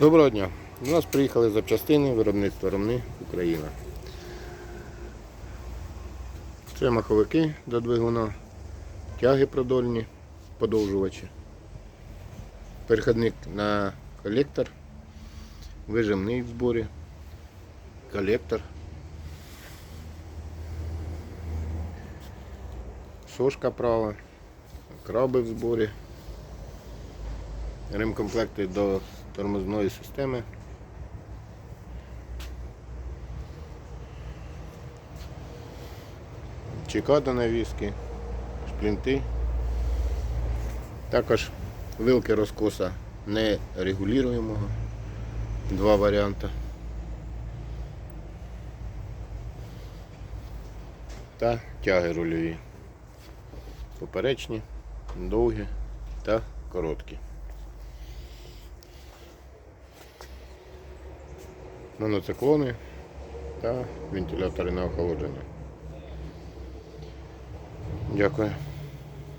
Доброго дня. У нас приїхали запчастини виробництва Ромни Україна. Це маховики до двигуна, тяги продольні, подовжувачі, переходник на колектор, вижимний в зборі, колектор, сошка права, краби в зборі. Ремкомплекти до тормозної системи. Чека до навіски, шплінти. Також вилки розкоса нерегулюємого. Два варіанти. Та тяги рульові. Поперечні, довгі та короткі. Моноциклони та вентилятори на охолодження. Дякую.